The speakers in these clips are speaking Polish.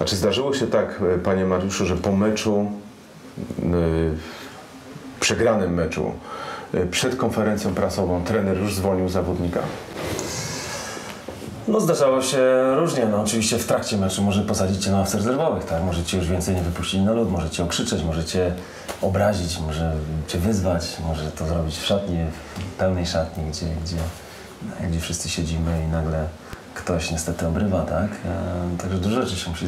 A czy zdarzyło się tak, e, panie Mariuszu, że po meczu, e, przegranym meczu, e, przed konferencją prasową trener już zwolnił zawodnika? No zdarzało się różnie, no oczywiście w trakcie meczu może posadzić cię na ławce rezerwowych, tak? Może cię już więcej nie wypuścić na lód, może cię okrzyczeć, może cię obrazić, może cię wyzwać, może to zrobić w szatni, w pełnej szatni, gdzie, gdzie, gdzie wszyscy siedzimy i nagle ktoś niestety obrywa, tak? E, Także dużo rzeczy się musi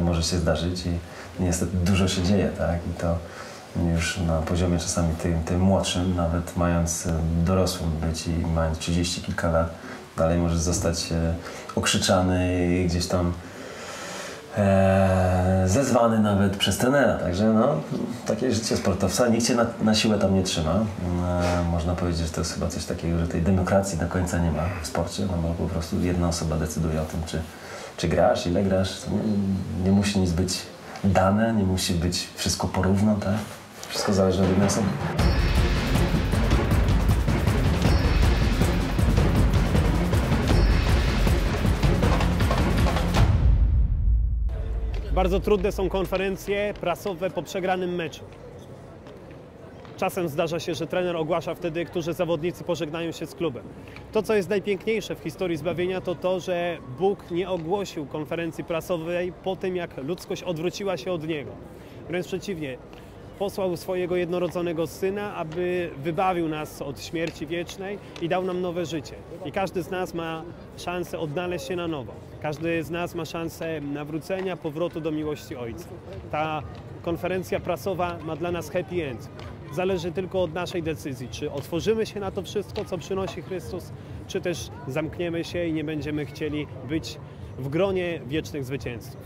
może się zdarzyć i niestety dużo się dzieje, tak? I to już na poziomie czasami tym, tym młodszym, nawet mając e, dorosłym być i mając 30 kilka lat, dalej możesz zostać e, okrzyczany i gdzieś tam e, zezwany nawet przez trenera. Także no, takie życie sportowca. Nikt cię na, na siłę tam nie trzyma. E, można powiedzieć, że to jest chyba coś takiego, że tej demokracji do końca nie ma w sporcie, no bo po prostu jedna osoba decyduje o tym, czy, czy grasz, ile grasz. Nie, nie musi nic być dane, nie musi być wszystko porówno, tak? Wszystko zależy od jednej osoby. Bardzo trudne są konferencje prasowe po przegranym meczu. Czasem zdarza się, że trener ogłasza wtedy, którzy zawodnicy pożegnają się z klubem. To, co jest najpiękniejsze w historii zbawienia, to to, że Bóg nie ogłosił konferencji prasowej po tym, jak ludzkość odwróciła się od Niego. Wręcz przeciwnie, posłał swojego jednorodzonego Syna, aby wybawił nas od śmierci wiecznej i dał nam nowe życie. I każdy z nas ma szansę odnaleźć się na nowo. Każdy z nas ma szansę nawrócenia, powrotu do miłości Ojca. Ta konferencja prasowa ma dla nas happy end. Zależy tylko od naszej decyzji, czy otworzymy się na to wszystko, co przynosi Chrystus, czy też zamkniemy się i nie będziemy chcieli być w gronie wiecznych zwycięzców.